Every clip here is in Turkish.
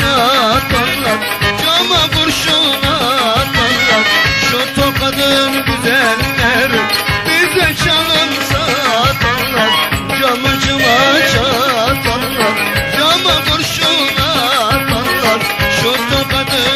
atarlar Cama kurşun atarlar Şu tokadın güzeller Bize çalım satarlar Camıcıma çatarlar Cama kurşun atarlar Şu tokadın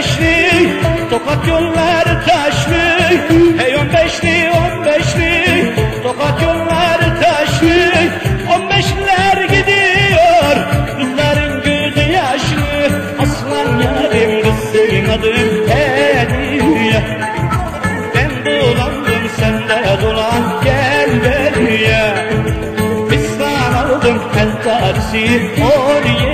beşli Tokat yolları taşlı. Hey on beşli on beşli Tokat yolları taşlı. On beşliler gidiyor Kızların gözü yaşlı. Aslan yarim kız senin adın Hediye Ben dolandım sen de dolan Gel beriye Biz sana aldım el tarisi Oraya.